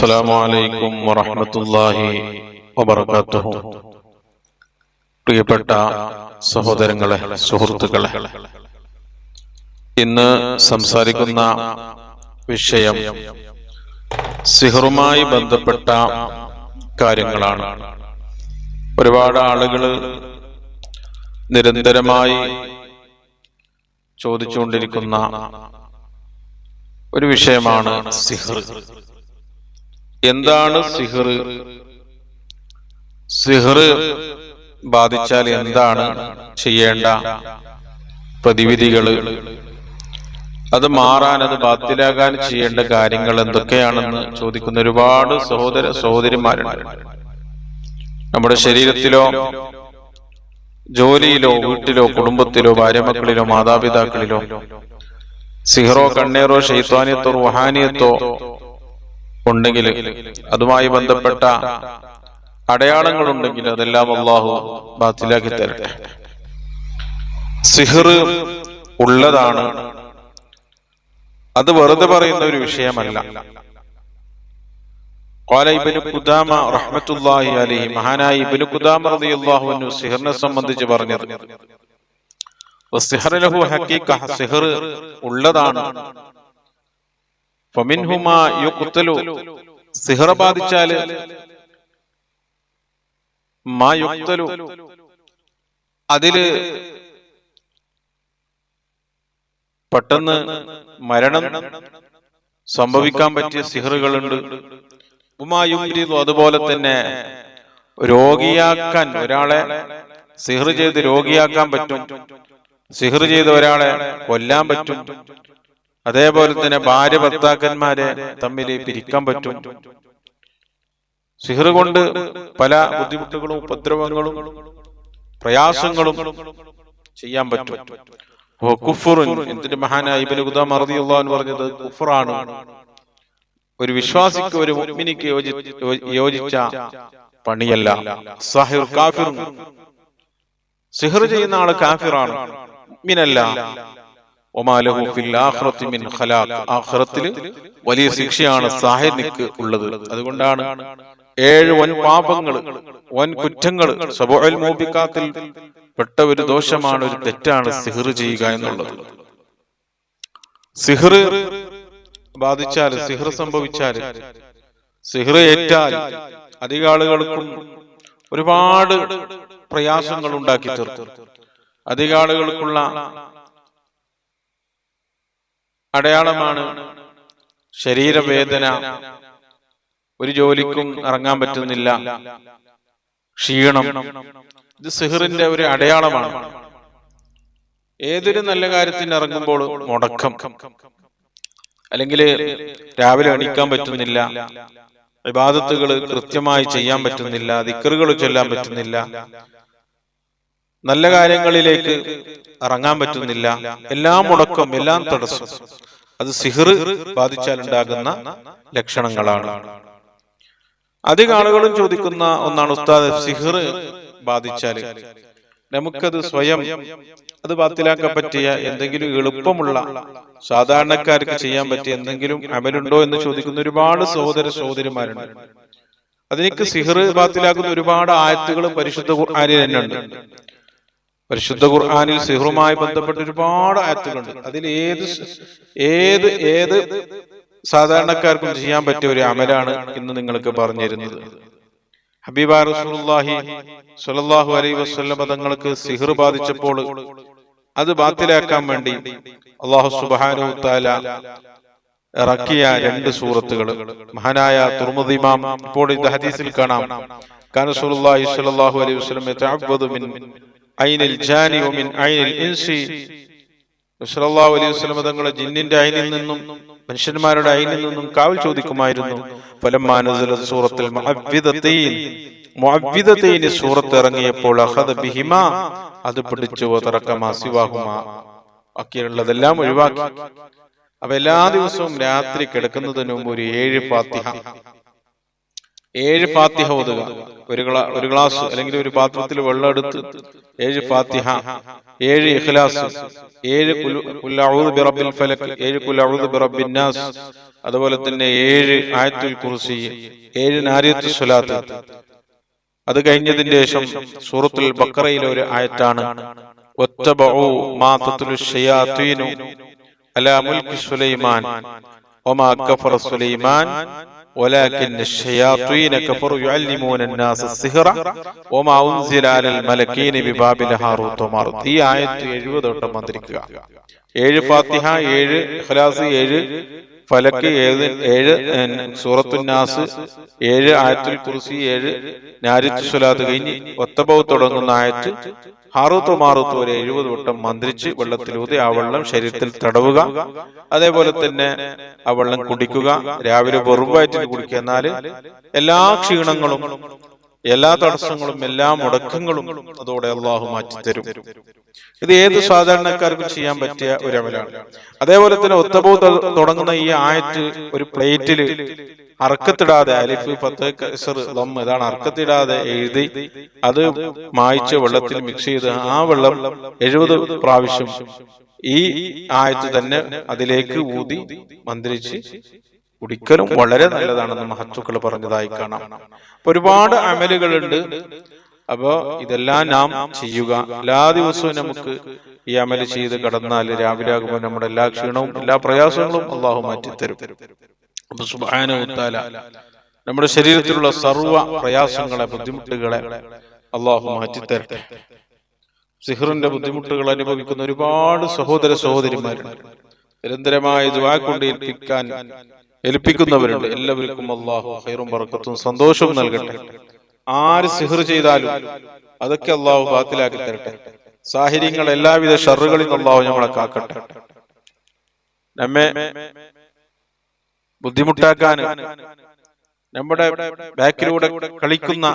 അസ്സലാമു അലൈക്കും വറഹ്മത്തുള്ളാഹി വബറകാതുഹു പ്രിയപ്പെട്ട സഹോദരങ്ങളെ സുഹൃത്തുക്കളെ ഇന്ന് സംസാരിക്കുന്ന വിഷയം സിഹറുമായി ബന്ധപ്പെട്ട കാര്യങ്ങളാണ്. ഒരുപാട് ആളുകൾ നിരന്തരമായി ചോദിച്ചുകൊണ്ടിരിക്കുന്ന ഒരു വിഷയമാണ് സിഹർ എന്താണ് സിഹർ? സിഹർ? ബാധിച്ചാൽ എന്താണ് ചെയ്യേണ്ട പ്രതിവിധികൾ അത് മാറാൻ അത് ബാത്തിലാകാൻ ചെയ്യേണ്ട കാര്യങ്ങൾ എന്തൊക്കെയാണെന്ന് ചോദിക്കുന്ന ഒരുപാട് സഹോദര സഹോദരിമാരുണ്ട്. നമ്മുടെ ശരീരത്തിലോ ജോലിയിലോ വീട്ടിലോ കുടുംബത്തിലോ ഭാര്യമക്കളിലോ മാതാപിതാക്കളിലോ സിഹറോ കണ്ണേറോ ഷെയ്ത്താനിയത്തോ റുഹാനിയത്തോ ഉണ്ടെങ്കിൽ അതുമായി ബന്ധപ്പെട്ട അടയാളങ്ങൾ അടയാളങ്ങളുണ്ടെങ്കിൽ അതെല്ലാം അള്ളാഹു ബാത്തിലാക്കി തരട്ടെ. സിഹർ ഉള്ളതാണ്. അത് വെറുതെ പറയുന്ന ഒരു വിഷയമല്ല. മഹാനായ ഇബിന് കുദാമ റളിയല്ലാഹു സിഹറിനെ സംബന്ധിച്ച് പറഞ്ഞത്. സിഹർ ഉള്ളതാണ്. ഫമിൻഹുമാ മാ യുക്തലു അതിൽ പെട്ടെന്ന് മരണം സംഭവിക്കാൻ പറ്റിയ സിഹറുകളുണ്ട്. ഉമായുംരിതു അതുപോലെ തന്നെ രോഗിയാക്കാൻ ഒരാളെ സിഹർ ചെയ്ത് രോഗിയാക്കാൻ പറ്റും. സിഹർ ചെയ്ത് ഒരാളെ കൊല്ലാൻ പറ്റും. അതേപോലെ തന്നെ ഭാര്യ ഭർത്താക്കന്മാരെ തമ്മിൽ പിരിക്കാൻ പറ്റും. സിഹർ കൊണ്ട് പല ബുദ്ധിമുട്ടുകളും ഉപദ്രവങ്ങളും പ്രയാസങ്ങളും ചെയ്യാൻ പറ്റും. ഓ കുഫുറുൻ എന്തിന്റെ മഹാനായി ഗുദാം അറദിയുള്ള പറഞ്ഞത് കുഫറാണ്. ഒരു വിശ്വാസിക്ക് ഒരു മുഅ്മിനിക്ക് യോജി യോജിച്ച പണിയല്ല. സാഹിർ കാഫിർ സിഹർ ചെയ്യുന്ന ആൾ കാഫിറാണ്. മുഅ്മിനല്ല. ആഖിറത്തിൽ വലിയ ശിക്ഷയാണ് സാഹിനിക്ക് ഉള്ളത്. അതുകൊണ്ടാണ് ഏഴ് വൻ പാപങ്ങൾ വൻ കുറ്റങ്ങൾ മൂബിക്കാത്തിൽ പെട്ട ഒരു ദോഷമാണ് ഒരു തെറ്റാണ് സിഹർ ചെയ്യുക എന്നുള്ളത്. സിഹർ ബാധിച്ചാൽ സിഹർ സംഭവിച്ചാൽ സിഹർ ഏറ്റാൽ അധികാളുകൾക്കും ഒരുപാട് പ്രയാസങ്ങൾ ഉണ്ടാക്കി തീർത്തു അധിക ആളുകൾക്കുള്ള അടയാളമാണ് ശരീരവേദന. ഒരു ജോലിക്കും ഇറങ്ങാൻ പറ്റുന്നില്ല. ക്ഷീണം. ഇത് സിഹറിന്റെ ഒരു അടയാളമാണ്. ഏതൊരു നല്ല കാര്യത്തിന് ഇറങ്ങുമ്പോൾ മുടക്കം. അല്ലെങ്കിൽ രാവിലെ എണീക്കാൻ പറ്റുന്നില്ല. വിവാദത്തുകൾ കൃത്യമായി ചെയ്യാൻ പറ്റുന്നില്ല. ദിക്കറുകൾ ചൊല്ലാൻ പറ്റുന്നില്ല. നല്ല കാര്യങ്ങളിലേക്ക് ഇറങ്ങാൻ പറ്റുന്നില്ല. എല്ലാം മുടക്കം എല്ലാം തടസ്സം. അത് സിഹർ ബാധിച്ചാൽ ഉണ്ടാകുന്ന ലക്ഷണങ്ങളാണ്. അധിക ആളുകളും ചോദിക്കുന്ന ഒന്നാണ് ഉസ്താദ് സിഹർ ബാധിച്ചാൽ നമുക്കത് സ്വയം അത് ബാത്തിലാക്കാൻ പറ്റിയ എന്തെങ്കിലും എളുപ്പമുള്ള സാധാരണക്കാർക്ക് ചെയ്യാൻ പറ്റിയ എന്തെങ്കിലും അമലുണ്ടോ എന്ന് ചോദിക്കുന്ന ഒരുപാട് സഹോദര സഹോദരിമാരുണ്ട്. അതിനേക്ക് സിഹർ ബാത്തിലാക്കുന്ന ഒരുപാട് ആയത്തുകൾ പരിശുദ്ധ ആര്യ തന്നെ ഉണ്ട് പരിശുദ്ധ ഖുർആാനിൽ സിഹറുമായി ബന്ധപ്പെട്ട ഒരുപാട് ആയത്തുകളുണ്ട്. അതിൽ ഏത് ഏത് ഏത് സാധാരണക്കാർക്കും ചെയ്യാൻ പറ്റിയ ഒരു അമലാണ് ഇന്ന് നിങ്ങൾക്ക് പറഞ്ഞു തരുന്നത് ഹബീബ റസൂലുള്ളാഹി സ്വല്ലല്ലാഹു അലൈഹി വസല്ലം തങ്ങൾക്ക് സിഹർ ബാധിച്ചപ്പോൾ അത് ബാത്തിലാക്കാൻ വേണ്ടി അള്ളാഹു സുബാനു താല ഇറക്കിയ രണ്ട് സൂറത്തുകൾ. മഹാനായ തുർമുദി ഇമാം ഇപ്പോൾ ഇത് ഹദീസിൽ കാണാം. കാനസുലാഹി സ്വല്ലല്ലാഹു അലൈഹി വസല്ലം ഐനിൽ ജാനി ഒമിൻ ഐനിൽ ഇൻസി. അലൈഹി വസല്ലം തങ്ങളെ ജിന്നിന്റെ അയിനിൽ നിന്നും മനുഷ്യന്മാരുടെ അയിനിൽ നിന്നും കാവൽ ചോദിക്കുമായിരുന്നു. ഫലമാനസല സൂറത്തിൽ മുഅവ്വിദതൈൻ മുഅവ്വിദതൈൻ സൂറത്ത് ഇറങ്ങിയപ്പോൾ അഹദ ബിഹിമാ. അത് പിടിച്ചു തറക്കമാ സിവാഹുമാ. ബാക്കിയുള്ളതെല്ലാം ഒഴിവാക്കി. അപ്പൊ എല്ലാ ദിവസവും രാത്രി കിടക്കുന്നതിന് മുമ്പ് ഒരു ഏഴ് ഫാത്തിഹ. ഏഴ് ഫാത്തിഹ ഓതുക. ഒരു ഒരു ഗ്ലാസ് അല്ലെങ്കിൽ ഒരു പാത്രത്തിൽ വെള്ളം എടുത്ത് ഏഴ് ഫാത്തിഹ ഏഴ് ഇഖ്ലാസ് ഏഴ് ബിറബ്ബിൽ ഫലക് ഏഴ് ബിറബ്ബിൻ നാസ്. അതുപോലെ തന്നെ ഏഴ് ആയത്തുൽ കുർസി ഏഴ് നാരിയത്തു സ്വലാത്ത്. അത് കഴിഞ്ഞതിന് ശേഷം സൂറത്തുൽ ബക്കറയിലെ ഒരു ആയത്താണ്. അലാ മുൽക്ക് സുലൈമാൻ വമാ കഫറ സുലൈമാൻ ولكن الشياطين كفروا يعلمون الناس السحر وما أنزل على الملكين ببابل هاروت وماروت ഈ ആയത്ത് എഴുപത് വട്ടം മന്ത്രിക്കുക ഏഴ് ഫാത്തിഹ ഏഴ് ഇഖ്ലാസ് ഏഴ് ഫലക്ക് ഏഴ് ഏഴ് സൂറത്തുന്നാസ് ഏഴ് ആയത്തുൽ കുറിച്ച് ഏഴ് നാരിച്ചു സ്വലാത്ത് കഴിഞ്ഞ് ഒത്തബവ് തുടങ്ങുന്ന ആയത്ത് ആറുത്തോ മാറുത്തോ ഒരു എഴുപത് വട്ടം മന്ത്രിച്ച് വെള്ളത്തിലൂതി ആ വെള്ളം ശരീരത്തിൽ തടവുക. അതേപോലെ തന്നെ ആ വെള്ളം കുടിക്കുക. രാവിലെ വെറും വയറ്റിൽ കുടിക്കുക. എന്നാൽ എല്ലാ ക്ഷീണങ്ങളും എല്ലാ തടസ്സങ്ങളും എല്ലാ മുടക്കങ്ങളും അതോടെ അള്ളാഹു മാറ്റി തരും. ഇത് ഏത് സാധാരണക്കാർക്കും ചെയ്യാൻ പറ്റിയ ഒരു അമലാണ്. അതേപോലെ തന്നെ ഒത്തബോ തുടങ്ങുന്ന ഈ ആയത്ത് ഒരു പ്ലേറ്റിൽ അർക്കത്തിടാതെ അലിഫ് പത്ത് കസർ ലം ഇതാണ് അർക്കത്തിടാതെ എഴുതി അത് മായ്ച്ച് വെള്ളത്തിൽ മിക്സ് ചെയ്ത് ആ വെള്ളം എഴുപത് പ്രാവശ്യം ഈ ആയത്ത് തന്നെ അതിലേക്ക് ഊതി മന്ത്രിച്ച് കുടിക്കലും വളരെ നല്ലതാണെന്ന് മഹത്തുക്കൾ പറഞ്ഞതായി കാണാം. അപ്പൊ ഒരുപാട് അമലുകളുണ്ട്. അപ്പോ ഇതെല്ലാം നാം ചെയ്യുക. എല്ലാ ദിവസവും നമുക്ക് ഈ അമൽ ചെയ്ത് കടന്നാൽ രാവിലെ ആകുമ്പോൾ നമ്മുടെ എല്ലാ ക്ഷീണവും എല്ലാ പ്രയാസങ്ങളും അള്ളാഹു മാറ്റിത്തരും. അപ്പൊ സുബാനുത്താല നമ്മുടെ ശരീരത്തിലുള്ള സർവ പ്രയാസങ്ങളെ ബുദ്ധിമുട്ടുകളെ അള്ളാഹു മാറ്റിത്തരട്ടെ. സിഹറിന്റെ ബുദ്ധിമുട്ടുകൾ അനുഭവിക്കുന്ന ഒരുപാട് സഹോദര സഹോദരിമാരുണ്ട്. നിരന്തരമായ ദുവാ കൊണ്ട് ഏൽപ്പിക്കാൻ ഏൽപ്പിക്കുന്നവരുണ്ട്. എല്ലാവർക്കും അള്ളാഹു ഹൈറും പറക്കത്തും സന്തോഷവും നൽകട്ടെ. ആര് സിഹർ ചെയ്താലും അതൊക്കെ അള്ളാഹു ബാത്തിലാക്കി തരട്ടെ. സാഹചര്യങ്ങൾ എല്ലാവിധ ഷറുകളിൽ അള്ളാഹു ഞങ്ങളെ കാക്കട്ടെ. നമ്മെ ബുദ്ധിമുട്ടാക്കാൻ നമ്മുടെ ബാക്കിലൂടെ കളിക്കുന്ന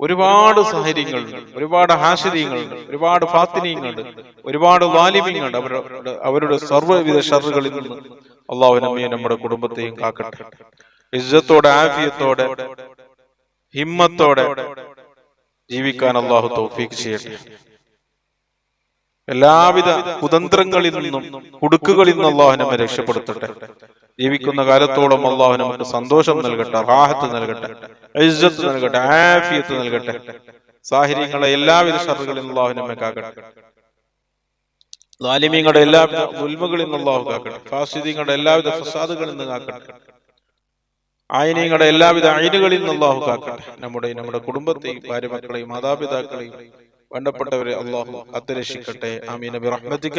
ഒരുപാട് സാഹചര്യങ്ങളുണ്ട്. ഒരുപാട് ഹാശരിയങ്ങളുണ്ട് ഒരുപാട് ഫാത്തിനീയങ്ങളുണ്ട് ഒരുപാട് വാലിമ്യങ്ങളുണ്ട് അവരുടെ അവരുടെ സർവവിധ ഷറുകളിൽ നിന്ന് അള്ളാഹു നമ്മയും നമ്മുടെ കുടുംബത്തെയും കാക്കട്ടെ. ഇജ്ജത്തോടെ ആഫിയത്തോടെ ഹിമ്മത്തോടെ ജീവിക്കാൻ അള്ളാഹു തൗഫീഖ് ചെയ്യട്ടെ. എല്ലാവിധ കുതന്ത്രങ്ങളിൽ നിന്നും കുടുക്കുകളിൽ നിന്നും അള്ളാഹു നമ്മെ രക്ഷപ്പെടുത്തട്ടെ. ജീവിക്കുന്ന കാലത്തോളം അള്ളാഹു നമുക്ക് സന്തോഷം നൽകട്ടെ റാഹത്ത് നൽകട്ടെ ഐജത്ത് നൽകട്ടെ ആഫിയത്ത് നൽകട്ടെ. സാഹചര്യങ്ങളെ എല്ലാവിധ ഷറുകളിൽ അള്ളാഹു നമ്മെ കാക്കട്ടെ. ലാലിമീങ്ങളുടെ എല്ലാവിധ ഉൽമകളിൽ നിന്നുള്ള അള്ളാഹു കാക്കട്ടെ. ഫാസിദീങ്ങളുടെ എല്ലാവിധ ഫസാദുകളിൽ നിന്ന് കാക്കട്ടെ. ആയിനീങ്ങളുടെ എല്ലാവിധ അയിനുകളിൽ നിന്നുള്ള അള്ളാഹു കാക്കട്ടെ. നമ്മുടെ നമ്മുടെ കുടുംബത്തെയും ഭാര്യ മക്കളെയും മാതാപിതാക്കളെയും വേണ്ടപ്പെട്ടവരെ അള്ളാഹു അത്തരക്ഷിക്കട്ടെ ആമീൻ. നബി റഹ്മത്തിക